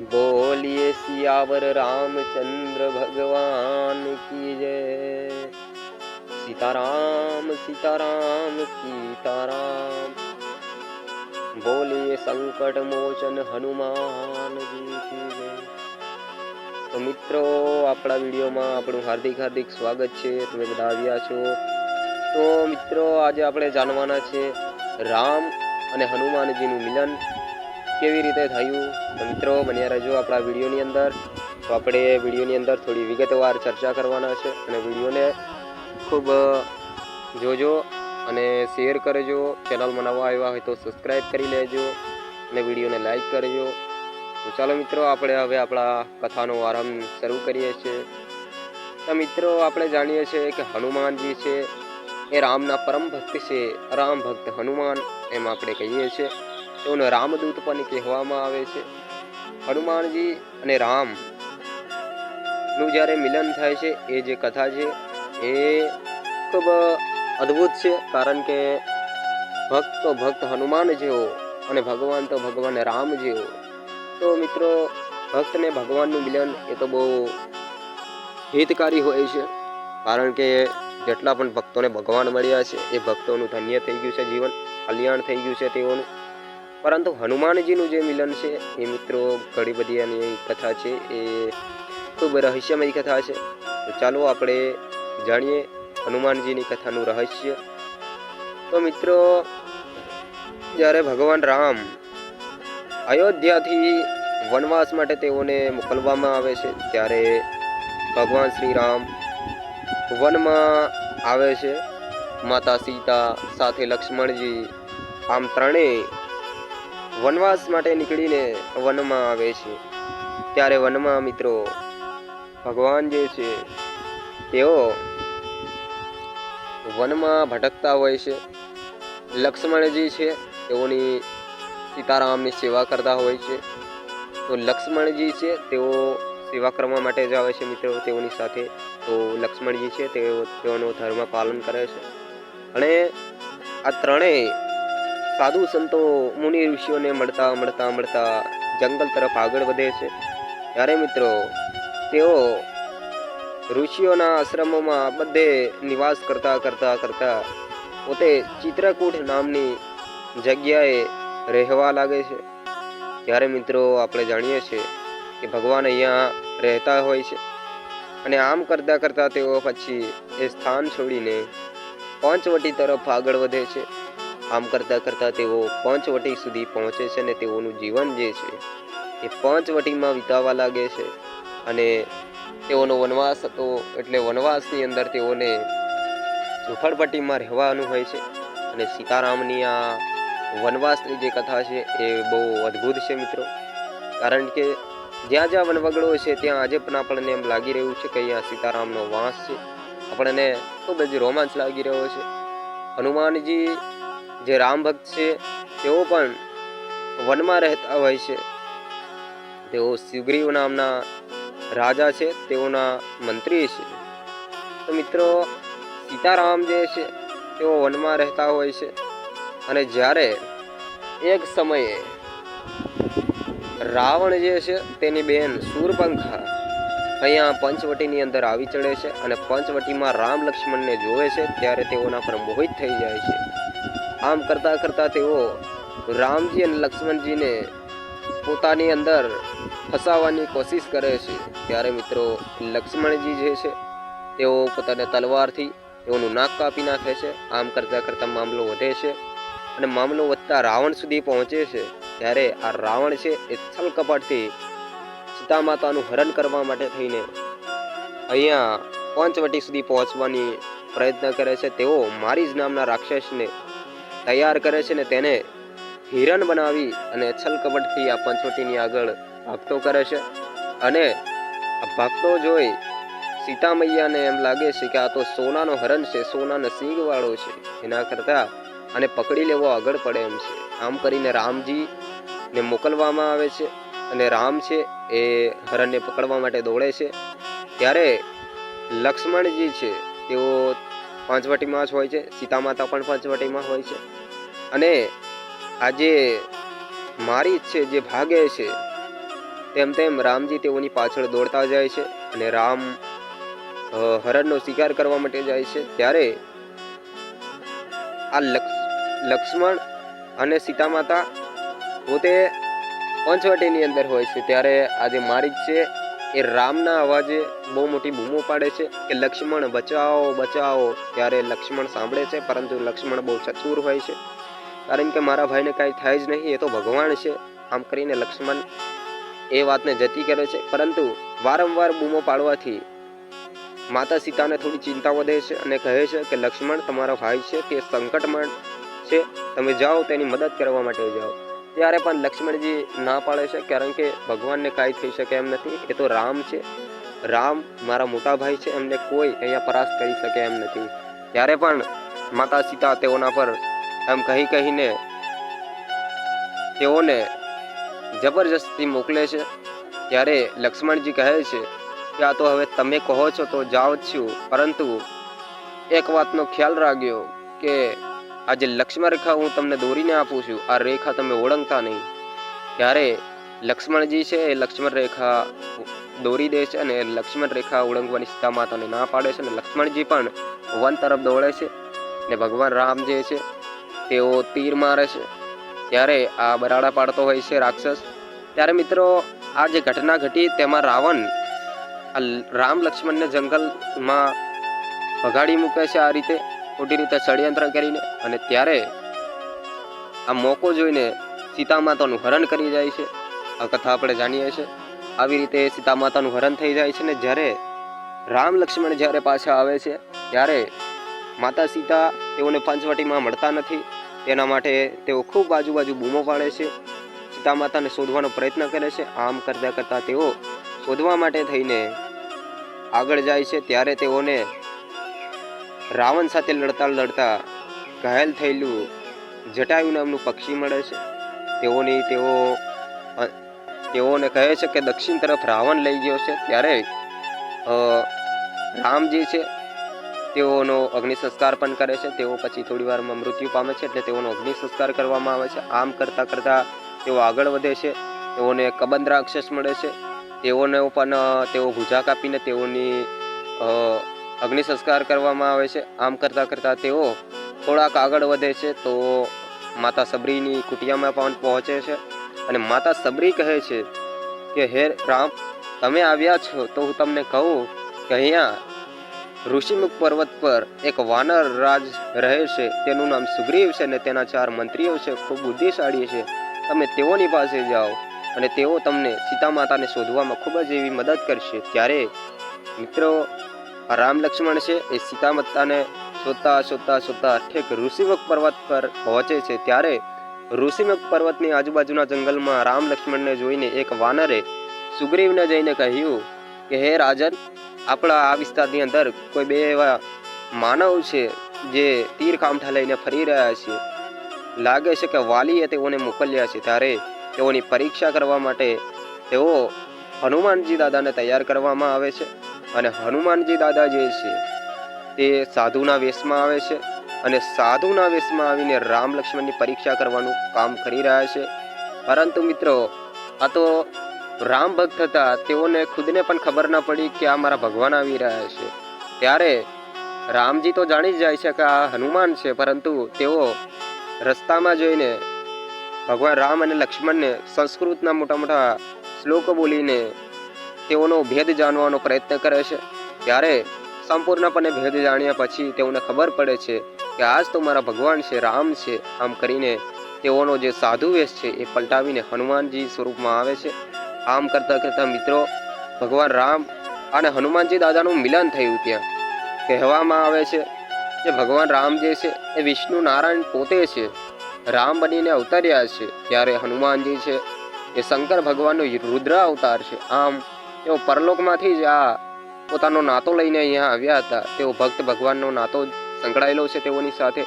બોલીએ સિયાવર રામચંદ્ર ભગવાન કી જય. સીતારામ સીતારામ સીતારામ. બોલીએ સંકટ મોચન હનુમાનજી કી જય. તો મિત્રો, આપણા વિડીયોમાં આપણું હાર્દિક હાર્દિક સ્વાગત છે. તમે બધા આવ્યા છો. તો મિત્રો, આજે આપણે જાણવાના છે રામ અને હનુમાનજીનું મિલન. કેવી રીતે થયું? મિત્રો, બન્યા રહેજો આપણા વિડીયોની અંદર. તો આપણે વિડીયોની અંદર થોડી વિગતવાર ચર્ચા કરવાના છે અને વિડીયોને ખૂબ જોજો અને શેર કરજો. ચેનલમાં નવા આવ્યા હોય તો સબસ્ક્રાઈબ કરી લેજો અને વિડીયોને લાઈક કરજો. તો ચાલો મિત્રો, આપણે હવે આપણા કથાનો આરંભ શરૂ કરીએ છીએ. તો મિત્રો, આપણે જાણીએ છીએ કે હનુમાનજી છે, એ રામના પરમ ભક્ત છે. રામ ભક્ત હનુમાન, એમ આપણે કહીએ છીએ. તેઓને રામદૂત પણ કહેવામાં આવે છે. હનુમાનજી અને રામનું જ્યારે મિલન થાય છે, એ જે કથા છે, એ ખૂબ અદ્ભુત છે, કારણ કે ભક્ત તો ભક્ત હનુમાન જેવો અને ભગવાન તો ભગવાન રામ જેવો. તો મિત્રો ભક્ત ને ભગવાનનું મિલન એ તો બહુ હિતકારી હોય છે, કારણ કે જેટલા પણ ભક્તોને ભગવાન મળ્યા છે, એ ભક્તોનું ધન્ય થઈ ગયું છે, જીવન કલ્યાણ થઈ ગયું છે તેઓનું. પરંતુ હનુમાનજીનું જે મિલન છે, એ મિત્રો ઘણી બધી એની કથા છે, એ ખૂબ રહસ્યમય કથા છે. તો ચાલો આપણે જાણીએ હનુમાનજીની કથાનું રહસ્ય. તો મિત્રો, જ્યારે ભગવાન રામ અયોધ્યાથી વનવાસ માટે તેઓને મોકલવામાં આવે છે, ત્યારે ભગવાન શ્રી રામ વનમાં આવે છે. માતા સીતા સાથે લક્ષ્મણજી, આમ ત્રણેય વનવાસ માટે નીકળીને વનમાં આવે છે. ત્યારે વનમાં મિત્રો ભગવાન જે છે, તેઓ વનમાં ભટકતા હોય છે. લક્ષ્મણજી છે, તેઓની સીતારામની સેવા કરતા હોય છે. તો લક્ષ્મણજી છે, તેઓ સેવા કરવા માટે જ આવે છે મિત્રો તેઓની સાથે. તો લક્ષ્મણજી છે, તેઓ, તેઓનો ધર્મ પાલન કરે છે. અને આ ત્રણેય સાધુ સંતો, મુનિ ઋષિઓને મળતા મળતા મળતા જંગલ તરફ આગળ વધે છે. ત્યારે મિત્રો, તેઓ ઋષિઓના આશ્રમોમાં બધે નિવાસ કરતા કરતા કરતા પોતે ચિત્રકૂટ નામની જગ્યાએ રહેવા લાગે છે. ત્યારે મિત્રો, આપણે જાણીએ છીએ કે ભગવાન અહીંયા રહેતા હોય છે. અને આમ કરતાં કરતાં તેઓ પછી એ સ્થાન છોડીને પંચવટી તરફ આગળ વધે છે. આમ કરતાં કરતાં તેઓ પંચવટી સુધી પહોંચે છે અને તેઓનું જીવન જે છે, એ પંચવટીમાં વિતાવા લાગે છે. અને તેઓનો વનવાસ હતો એટલે વનવાસની અંદર તેઓને ઝૂંપડપટ્ટીમાં રહેવાનું હોય છે. અને સીતારામની આ વનવાસની જે કથા છે, એ બહુ અદ્ભુત છે મિત્રો. કારણ કે જ્યાં જ્યાં વનવગડો છે, ત્યાં આજે પણ આપણને એમ લાગી રહ્યું છે કે અહીંયા સીતારામનો વાસ છે. આપણને ખૂબ જ રોમાંચ લાગી રહ્યો છે. હનુમાનજી જે રામ ભક્ત છે, તેઓ પણ વનમાં રહેતા હોય છે. તેઓ સુગ્રીવ નામના રાજા છે, તેઓના મંત્રી છે. તો મિત્રો, સીતારામ જે છે, તેઓ વનમાં રહેતા હોય છે. અને જ્યારે એક સમયે રાવણ જે છે, તેની બેન સૂરપંખા અહીંયા પંચવટીની અંદર આવી ચડે છે અને પંચવટીમાં રામ લક્ષ્મણને જોવે છે, ત્યારે તેઓના પર મોહિત થઈ જાય છે. આમ કરતાં કરતાં તેઓ રામજી અને લક્ષ્મણજીને પોતાની અંદર ફસાવવાની કોશિશ કરે છે. ત્યારે મિત્રો, લક્ષ્મણજી જે છે, તેઓ પોતાના તલવારથી તેઓનું નાક કાપી નાખે છે. આમ કરતાં કરતાં મામલો વધે છે અને મામલો વધતા રાવણ સુધી પહોંચે છે. ત્યારે આ રાવણ છે એ છલ કપટથી સીતા માતાનું હરણ કરવા માટે થઈને અહીંયા પંચવટી સુધી પહોંચવાની પ્રયત્ન કરે છે. તેઓ મારી જ નામના રાક્ષસને તૈયાર કરે છે ને તેને હિરણ બનાવી અને છલ કપટથી આ પંચવટીની આગળ ભાગતો કરે છે. અને આ ભાગતો જોઈ સીતા મૈયાને એમ લાગે છે કે આ તો સોનાનો હરણ છે, સોનાનો સિંગવાળો છે. એના કરતા આને પકડી લેવો આગળ પડે એમ છે. આમ કરીને રામજી ને મોકલવામાં આવે છે અને રામ છે એ હરણને પકડવા માટે દોડે છે. ત્યારે લક્ષ્મણજી છે તેઓ પાંચવટીમાં જ હોય છે સીતા માતા પણ પાંચવટીમાં હોય છે. અને આજે મારી છે, જે ભાગે છે, તેમ તેમ રામજી તેઓની પાછળ દોડતા જાય છે અને રામ હરણનો શિકાર કરવા માટે જાય છે. ત્યારે આ લક્ષ, લક્ષ્મણ અને સીતા માતા પોતે પંચવટીની અંદર હોય છે. ત્યારે આજે મારી છે એ રામના અવાજે બહુ મોટી બૂમો પાડે છે કે લક્ષ્મણ બચાવો બચાવો, ત્યારે લક્ષ્મણ સાંભળે છે, પરંતુ લક્ષ્મણ બહુ ચતુર હોય છે. કારણ કે મારા ભાઈને કાંઈ થાય જ નહીં, એ તો ભગવાન છે. આમ કરીને લક્ષ્મણ એ વાતને જતી કરે છે. પરંતુ વારંવાર બૂમો પાડવાથી માતા સીતાને થોડી ચિંતા વધે છે અને કહે છે કે, લક્ષ્મણ, તમારો ભાઈ છે તે સંકટમાં છે. તમે જાઓ, તેની મદદ કરવા માટે જાઓ. ત્યારે પણ લક્ષ્મણજી ના પાડે છે, કારણ કે ભગવાનને કાંઈ થઈ શકે એમ નથી. એ તો રામ છે. રામ મારા મોટા ભાઈ છે, એમને કોઈ અહીંયા પરાસ્ત કરી શકે એમ નથી. ત્યારે પણ માતા સીતા તેઓના પર એમ કહી કહીને તેઓને જબરજસ્તી મોકલે છે. ત્યારે લક્ષ્મણજી કહે છે કે આ તો હવે તમે કહો છો તો જાઓ છું. પરંતુ એક વાતનો ખ્યાલ રાખ્યો કે આ જે લક્ષ્મણ રેખા હું તમને દોરીને આપું છું. આ રેખા તમે ઓળંગતા નહીં. ત્યારે લક્ષ્મણજી છે એ લક્ષ્મણ રેખા દોરી દે છે અને લક્ષ્મણ રેખા ઓળંગવાની સીતા માતાને ના પાડે છે અને લક્ષ્મણજી પણ વન તરફ દોડે છે ને ભગવાન રામ જે છે તેઓ તીર મારે છે. ત્યારે આ બરાડા પાડતો હોય છે રાક્ષસ. ત્યારે મિત્રો, આ જે ઘટના ઘટી તેમાં રાવણ આ રામ લક્ષ્મણને જંગલમાં ભગાડી મૂકે છે આ રીતે. ખોટી રીતે ષડયંત્ર કરીને અને ત્યારે આ મોકો જોઈને સીતા માતાનું હરણ કરી જાય છે. આ કથા આપણે જાણીએ છીએ. આવી રીતે સીતા માતાનું હરણ થઈ જાય છે ને જ્યારે રામ લક્ષ્મણ જ્યારે પાછા આવે છે, ત્યારે માતા સીતા તેઓને પંચવટીમાં મળતા નથી. તેના માટે તેઓ ખૂબ આજુબાજુ બૂમો પાડે છે. સીતા માતાને શોધવાનો પ્રયત્ન કરે છે. આમ કરતાં કરતાં તેઓ શોધવા માટે થઈને આગળ જાય છે. ત્યારે તેઓને રાવણ સાથે લડતા લડતા ઘાયલ થયેલું જટાયુ નામનું પક્ષી મળે છે. તેઓની તેઓ તેઓને કહે છે કે દક્ષિણ તરફ રાવણ લઈ ગયો છે. ત્યારે રામજી છે, તેઓનો અગ્નિ સંસ્કાર પણ કરે છે. તેઓ પછી થોડી વારમાં મૃત્યુ પામે છે એટલે તેઓનો અગ્નિ સંસ્કાર કરવામાં આવે છે. આમ કરતાં કરતાં તેઓ આગળ વધે છે. તેઓને કબંદ રાક્ષસ મળે છે. તેઓને પણ તેઓ ભૂજા કાપીને તેઓની અગ્નિ સંસ્કાર કરવામાં આવે છે. આમ કરતાં કરતાં તેઓ થોડાક આગળ વધે છે તો માતા સબરીની કુટિયામાં પણ પહોંચે છે. અને માતા સબરી કહે છે કે, હે રામ, તમે આવ્યા છો તો હું તમને કહું કે અહીંયા ઋષિમુખ પર્વત પર એક વાનર રાજ રહે છે. તેનું નામ સુગ્રીવ છે અને તેના ચાર મંત્રીઓ છે. ખૂબ બુદ્ધિશાળી છે. તમે તેઓની પાસે જાઓ અને તેઓ તમને સીતા માતાને શોધવામાં ખૂબ જ એવી મદદ કરશે. ત્યારે મિત્રો રામ લક્ષ્મણ છે એ સીતા માતાને શોધતા શોધતા શોધતા ઠેક ઋષિમુખ પર્વત પર પહોંચે છે. ત્યારે ઋષિમુખ પર્વતની આજુબાજુના જંગલમાં રામ લક્ષ્મણને જોઈને એક વાનરે સુગ્રીવને જઈને કહ્યું કે, હે રાજન, આપણા આ વિસ્તારની અંદર કોઈ બે એવા માનવ છે જે તીર કામઠા લઈને ફરી રહ્યા છે. લાગે છે કે વાલીએ તેઓને મોકલ્યા છે. ત્યારે તેઓની પરીક્ષા કરવા માટે તેઓ હનુમાનજી દાદાને તૈયાર કરવામાં આવે છે. અને હનુમાનજી દાદા જે છે, તે સાધુના વેશમાં આવે છે અને સાધુના વેશમાં આવીને રામ લક્ષ્મણની પરીક્ષા કરવાનું કામ કરી રહ્યા છે. પરંતુ મિત્રો, આ તો રામ ભક્ત હતા, તેઓને ખુદને પણ ખબર ના પડી કે આ મારા ભગવાન આવી રહ્યા છે. ત્યારે રામજી તો જાણી જ જાય છે કે આ હનુમાન છે, પરંતુ તેઓ રસ્તામાં જોઈને ભગવાન રામ અને લક્ષ્મણને સંસ્કૃતના મોટા મોટા શ્લોકો બોલીને તેઓનો ભેદ જાણવાનો પ્રયત્ન કરે છે. ત્યારે સંપૂર્ણપણે ભેદ જાણ્યા પછી તેઓને ખબર પડે છે કે આજ તો મારા ભગવાન છે, રામ છે. આમ કરીને તેઓનો જે સાધુ વેશ છે એ પલટાવીને હનુમાનજી સ્વરૂપમાં આવે છે. આમ કરતાં કરતાં મિત્રો, ભગવાન રામ અને હનુમાનજી દાદાનું મિલન થયું ત્યાં. કહેવામાં આવે છે કે ભગવાન રામ જે છે એ વિષ્ણુ નારાયણ પોતે છે. રામ બનીને અવતર્યા છે. ત્યારે હનુમાનજી છે એ શંકર ભગવાનનો રુદ્ર અવતાર છે. આમ તેઓ પરલોકમાંથી જ આ પોતાનો નાતો લઈને અહીંયા આવ્યા હતા. તેઓ ભક્ત ભગવાનનો નાતો સંકળાયેલો છે તેઓની સાથે.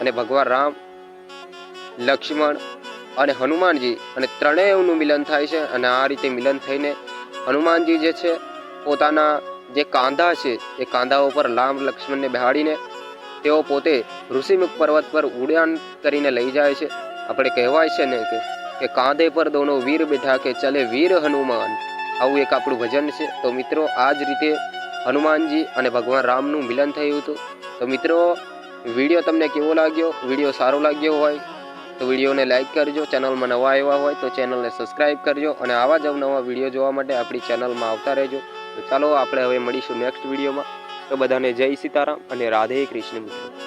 અને ભગવાન રામ, લક્ષ્મણ અને હનુમાનજી અને ત્રણેયનું મિલન થાય છે. અને આ રીતે મિલન થઈને હનુમાનજી જે છે, પોતાના જે કાંધા છે, એ કાંધા ઉપર રામ, લક્ષ્મણને બેહાડીને તેઓ પોતે ઋષિમુખ પર્વત પર ઉડાન કરીને લઈ જાય છે. આપણે કહેવાય છે ને કે કે કાંધે પર દોનો વીર બેઠા કે ચલે વીર હનુમાન. આવું એક આપણું ભજન છે. તો મિત્રો આ જ રીતે હનુમાનજી અને ભગવાન રામનું મિલન થયું હતું. તો મિત્રો, વીડિયો તમને કેવો લાગ્યો? વીડિયો સારો લાગ્યો હોય તો વિડીયોને લાઇક કરજો. ચેનલમાં નવા આવ્યા હોય તો ચેનલને સબસ્ક્રાઈબ કરજો અને આવા જ નવા વીડિયો જોવા માટે આપણી ચેનલમાં આવતા રહેજો. તો ચાલો, આપણે હવે મળીશું નેક્સ્ટ વિડીયોમાં. તો બધાને જય સીતારામ અને રાધે કૃષ્ણ મિત્રો.